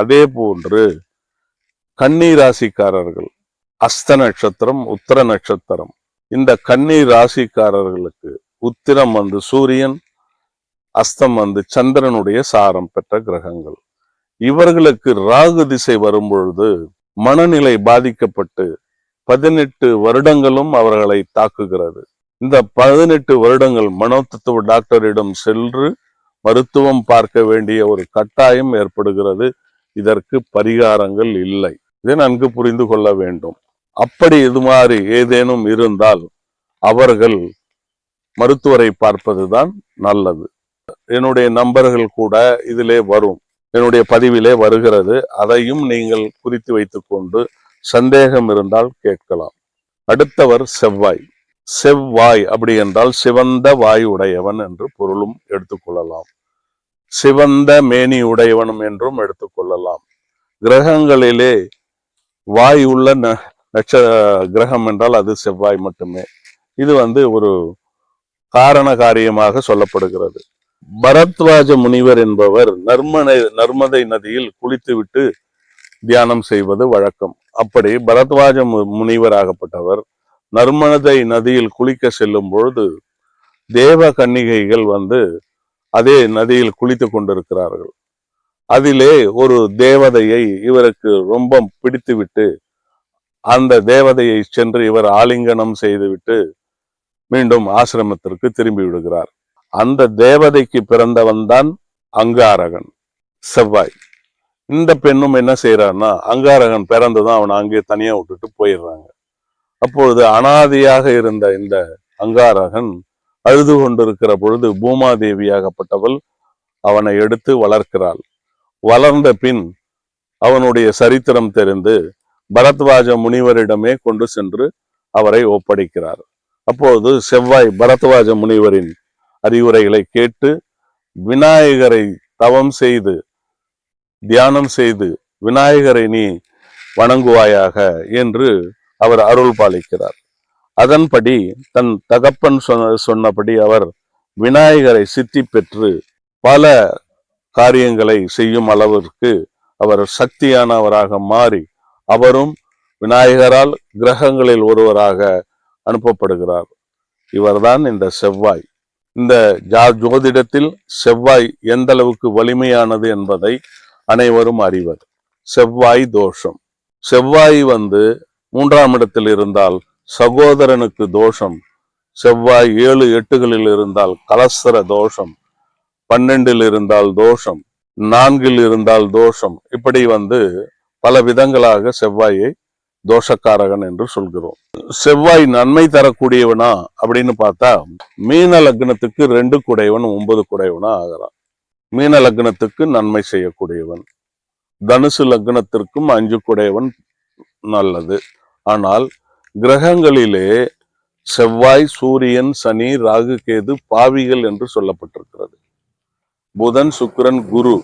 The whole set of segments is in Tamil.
அதே போன்று கன்னி ராசிக்காரர்கள் அஸ்த நட்சத்திரம் உத்தர நட்சத்திரம். இந்த கன்னி ராசிக்காரர்களுக்கு உத்திரம் வந்து சூரியன் அஸ்தம் வந்து சந்திரனுடைய சாரம் பெற்ற கிரகங்கள். இவர்களுக்கு ராகு திசை வரும்பொழுது மனநிலை பாதிக்கப்பட்டு பதினெட்டு வருடங்களும் அவர்களை தாக்குகிறது. இந்த பதினெட்டு வருடங்கள் மனோதத்துவ டாக்டரிடம் சென்று மருத்துவம் பார்க்க வேண்டிய ஒரு கட்டாயம் ஏற்படுகிறது. இதற்கு பரிகாரங்கள் இல்லை. இதை நன்கு புரிந்து கொள்ள வேண்டும். அப்படி இது மாதிரி ஏதேனும் இருந்தால் அவர்கள் மருத்துவரை பார்ப்பதுதான் நல்லது. என்னுடைய நம்பர்கள் கூட இதிலே வரும். என்னுடைய பதிவிலே வருகிறது. அதையும் நீங்கள் குறித்து வைத்துக்கொண்டு சந்தேகம் இருந்தால் கேட்கலாம். அடுத்தவர் செவ்வாய். செவ்வாய் அப்படி என்றால் சிவந்த வாய் உடையவன் என்று பொருளும் எடுத்துக்கொள்ளலாம் சிவந்த மேனி உடையவனும் என்றும் எடுத்துக்கொள்ளலாம். கிரகங்களிலே வாய் உள்ள ந- நட்ச கிரகம் என்றால் அது செவ்வாய் மட்டுமே. இது வந்து ஒரு காரண காரியமாக சொல்லப்படுகிறது. பரத்வாஜ முனிவர் என்பவர் நர்மனை நர்மதை நதியில் குளித்துவிட்டு தியானம் செய்வது வழக்கம். அப்படி பரத்வாஜ மு- முனிவராகப்பட்டவர் நர்மதை நதியில் குளிக்க செல்லும் பொழுது தேவ கன்னிகைகள் வந்து அதே நதியில் குளித்து கொண்டிருக்கிறார்கள். அதிலே ஒரு தேவதையை இவருக்கு ரொம்ப பிடித்துவிட்டு அந்த தேவதையை சென்று இவர் ஆலிங்கனம் செய்துவிட்டு மீண்டும் ஆசிரமத்திற்கு திரும்பி விடுகிறார். அந்த தேவதைக்கு பிறந்தவன் தான் அங்காரகன் செவ்வாய். இந்த பெண்ணும் என்ன செய்யறான்னா அங்காரகன் பிறந்ததும் அவனை அங்கே தனியா விட்டுட்டு போயிடுறாங்க. அப்பொழுது அனாதியாக இருந்த இந்த அங்காரகன் அழுது கொண்டிருக்கிற பொழுது பூமாதேவியாகப்பட்டவள் அவனை எடுத்து வளர்க்கிறாள். வளர்ந்த பின் அவனுடைய சரித்திரம் தெரிந்து பரத்வாஜ முனிவரிடமே கொண்டு சென்று அவரை ஒப்படைக்கிறார். அப்போது செவ்வாய் பரத்வாஜ முனிவரின் அறிவுரைகளை கேட்டு விநாயகரை தவம் செய்து தியானம் செய்து விநாயகரை நீ வணங்குவாயாக என்று அவர் அருள் பாலிக்கிறார் அதன்படி தன் தகப்பன் சொன்ன சொன்னபடி அவர் விநாயகரை சித்தி பெற்று பல காரியங்களை செய்யும் அளவிற்கு அவர் சக்தியானவராக மாறி அவரும் விநாயகரால் கிரகங்களில் ஒருவராக அனுப்பப்படுகிறார். இவர்தான் இந்த செவ்வாய். இந்த ஜா ஜோதிடத்தில் செவ்வாய் எந்த அளவுக்கு வலிமையானது என்பதை அனைவரும் அறிவர். செவ்வாய் தோஷம். செவ்வாய் வந்து மூன்றாம் இடத்தில் இருந்தால் சகோதரனுக்கு தோஷம். செவ்வாய் ஏழு எட்டுகளில் இருந்தால் கலசர தோஷம். பன்னெண்டில் இருந்தால் தோஷம். நான்கில் இருந்தால் தோஷம். இப்படி வந்து பல விதங்களாக செவ்வாயை தோஷக்காரகன் என்று சொல்கிறோம். செவ்வாய் நன்மை தரக்கூடியவனா அப்படின்னு பார்த்தா மீன லக்னத்துக்கு ரெண்டு குடையவன் ஒன்பது குடையவனா ஆகிறான். மீன லக்னத்துக்கு நன்மை செய்யக்கூடியவன். தனுசு லக்னத்திற்கும் அஞ்சு குடையவன் நல்லது. ஆனால் கிரகங்களிலே செவ்வாய் சூரியன் சனி ராகு கேது பாவிகள் என்று சொல்லப்பட்டிருக்கிறது. புதன் சுக்கிரன் குரு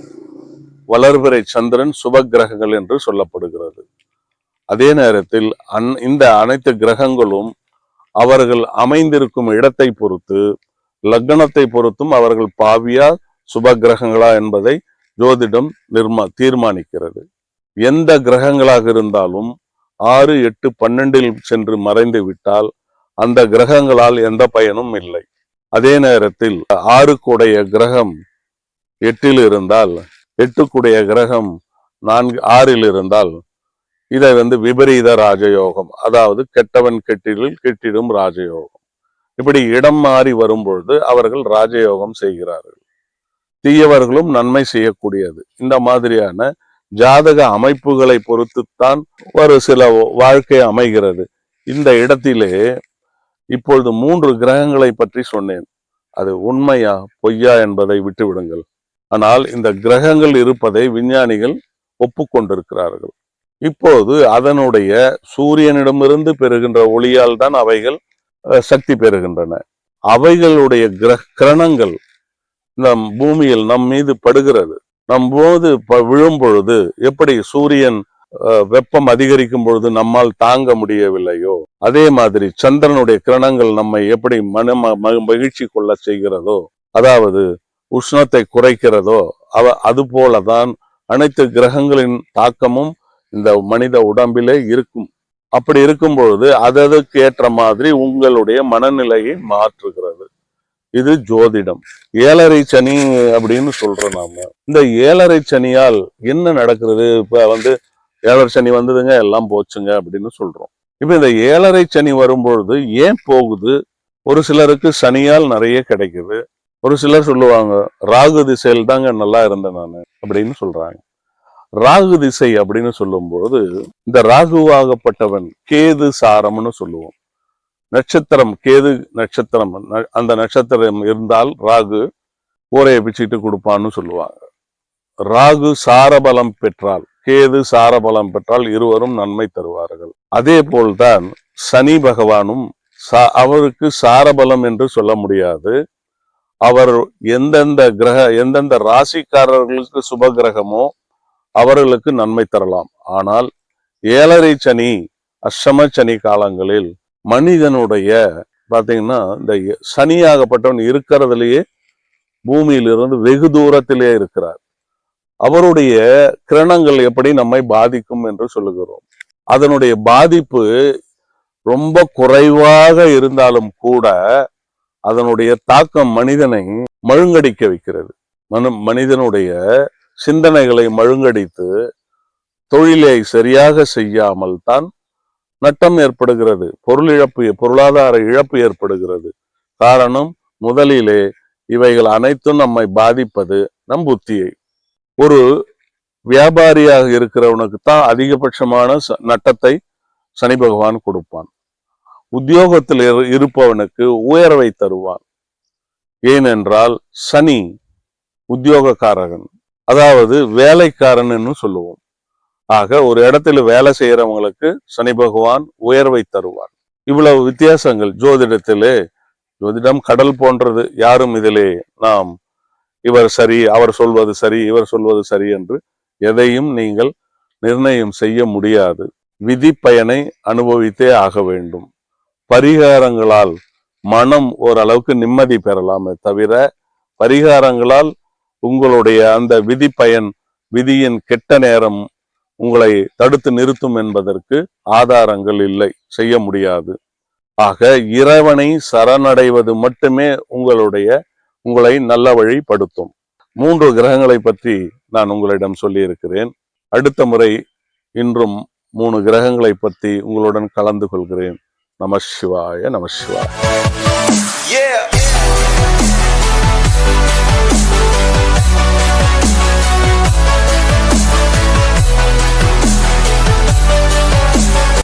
வளர்பிறை சந்திரன் சுப கிரகங்கள் என்று சொல்லப்படுகிறது. அதே நேரத்தில் அந் இந்த அனைத்து கிரகங்களும் அவர்கள் அமைந்திருக்கும் இடத்தை பொறுத்து லக்னத்தை பொறுத்தும் அவர்கள் பாவியா சுப கிரகங்களா என்பதை ஜோதிடம் நிர்மா தீர்மானிக்கிறது. எந்த கிரகங்களாக இருந்தாலும் ஆறு எட்டு பன்னெண்டில் சென்று மறைந்து விட்டால் அந்த கிரகங்களால் எந்த பயனும் இல்லை. அதே நேரத்தில் ஆறுக்குடைய கிரகம் எட்டில் இருந்தால் எட்டுக்குடைய கிரகம் நான்கு ஆறில் இருந்தால் இதை வந்து விபரீத ராஜயோகம் அதாவது கெட்டவன் கெட்டிலில் கெட்டிடும் ராஜயோகம். இப்படி இடம் மாறி வரும்பொழுது அவர்கள் ராஜயோகம் செய்கிறார்கள். தீயவர்களும் நன்மை செய்யக்கூடியது. இந்த மாதிரியான ஜாதக அமைப்புகளை பொறுத்துத்தான் ஒரு சில வாழ்க்கை அமைகிறது. இந்த இடத்திலே இப்பொழுது மூன்று கிரகங்களை பற்றி சொன்னேன். அது உண்மையா பொய்யா என்பதை விட்டுவிடுங்கள். ஆனால் இந்த கிரகங்கள் இருப்பதை விஞ்ஞானிகள் ஒப்புக்கொண்டிருக்கிறார்கள். இப்போது அதனுடைய சூரியனிடமிருந்து பெறுகின்ற ஒளியால் தான் அவைகள் அஹ், சக்தி பெறுகின்றன. அவைகளுடைய கிரக கிரணங்கள் நம் பூமியில் நம் மீது படுகிறது. நம் போது விழும் பொழுது எப்படி சூரியன் வெப்பம் அதிகரிக்கும் பொழுது நம்மால் தாங்க முடியவில்லையோ? அதே மாதிரி சந்திரனுடைய கிரணங்கள் நம்மை எப்படி மன ம- ம- மகிழ்ச்சி கொள்ள செய்கிறதோ? அதாவது உஷ்ணத்தை குறைக்கிறதோ? அவ அது போலதான் அனைத்து கிரகங்களின் தாக்கமும் இந்த மனித உடம்பிலே இருக்கும். அப்படி இருக்கும் பொழுது அதற்கு ஏற்ற மாதிரி உங்களுடைய மனநிலையை மாற்றுகிறது. இது ஜோதிடம். ஏழரை சனி அப்படின்னு சொல்றோம் நாம. இந்த ஏழரை சனியால் என்ன நடக்கிறது? இப்ப வந்து ஏழரை சனி வந்ததுங்க எல்லாம் போச்சுங்க அப்படின்னு சொல்றோம். இப்ப இந்த ஏழரை சனி வரும்பொழுது ஏன் போகுது? ஒரு சிலருக்கு சனியால் நிறைய கிடைக்குது. ஒரு சிலர் சொல்லுவாங்க ராகு திசையில் தாங்க நல்லா இருந்தேன் நான் அப்படின்னு சொல்றாங்க. ராகு திசை அப்படின்னு சொல்லும்போது இந்த ராகுவாகப்பட்டவன் கேது சாரம்னு சொல்லுவோம். நட்சத்திரம் கேது நட்சத்திரம் அந்த நட்சத்திரம் இருந்தால் ராகு கூரையை பிச்சுட்டு கொடுப்பான்னு சொல்லுவாங்க. ராகு சாரபலம் பெற்றால் கேது சாரபலம் பெற்றால் இருவரும் நன்மை தருவார்கள். அதே போல்தான் சனி பகவானும் அவருக்கு சாரபலம் என்று சொல்ல முடியாது. அவர் எந்தெந்த கிரக எந்தெந்த ராசிக்காரர்களுக்கு சுப கிரகமோ அவர்களுக்கு நன்மை தரலாம். ஆனால் ஏழரை சனி அஷ்டம சனி காலங்களில் மனிதனுடைய பாத்தீங்கன்னா இந்த சனியாகப்பட்டவன் இருக்கிறதுலையே பூமியிலிருந்து வெகு தூரத்திலே இருக்கிறார். அவருடைய கிரணங்கள் எப்படி நம்மை பாதிக்கும் என்று சொல்லுகிறோம். அதனுடைய பாதிப்பு ரொம்ப குறைவாக இருந்தாலும் கூட அதனுடைய தாக்கம் மனிதனை மழுங்கடிக்க வைக்கிறது. மன மனிதனுடைய சிந்தனைகளை மழுங்கடித்து தொழிலை சரியாக செய்யாமல் தான் நட்டம் ஏற்படுகிறது. பொருள் இழப்பு பொருளாதார இழப்பு ஏற்படுகிறது. காரணம் முதலிலே இவைகள் அனைத்தும் நம்மை பாதிப்பது நம் புத்தியை. ஒரு வியாபாரியாக இருக்கிறவனுக்கு தான் அதிகபட்சமான ச- நட்டத்தை சனி பகவான் கொடுப்பான். உத்தியோகத்தில் இரு- இருப்பவனுக்கு உயர்வை தருவான். ஏனென்றால் சனி உத்தியோகக்காரகன். அதாவது வேலைக்காரன் என்று சொல்லுவோம். ஆக ஒரு இடத்துல வேலை செய்யறவங்களுக்கு சனி பகவான் உயர்வை தருவார். இவ்வளவு வித்தியாசங்கள். ஜோதிடத்திலே ஜோதிடம் கடல் போன்றது யாரும் இதிலே நாம் இவர் சரி அவர் சொல்வது சரி இவர் சொல்வது சரி என்று எதையும் நீங்கள் நிர்ணயம் செய்ய முடியாது. விதி பயனை அனுபவித்தே ஆக வேண்டும். பரிகாரங்களால் மனம் ஓரளவுக்கு நிம்மதி பெறலாமே தவிர பரிகாரங்களால் உங்களுடைய அந்த விதி பயன் விதியின் கெட்ட நேரம் உங்களை தடுத்து நிறுத்தும் என்பதற்கு ஆதாரங்கள் இல்லை. செய்ய முடியாது. ஆக இறைவனை சரணடைவது மட்டுமே உங்களுடைய உங்களை நல்ல வழிப்படுத்தும். மூன்று கிரகங்களை பற்றி நான் உங்களிடம் சொல்லியிருக்கிறேன். அடுத்த முறை இன்றும் மூணு கிரகங்களை பற்றி உங்களுடன் கலந்து கொள்கிறேன். நம சிவாய நம சிவாய.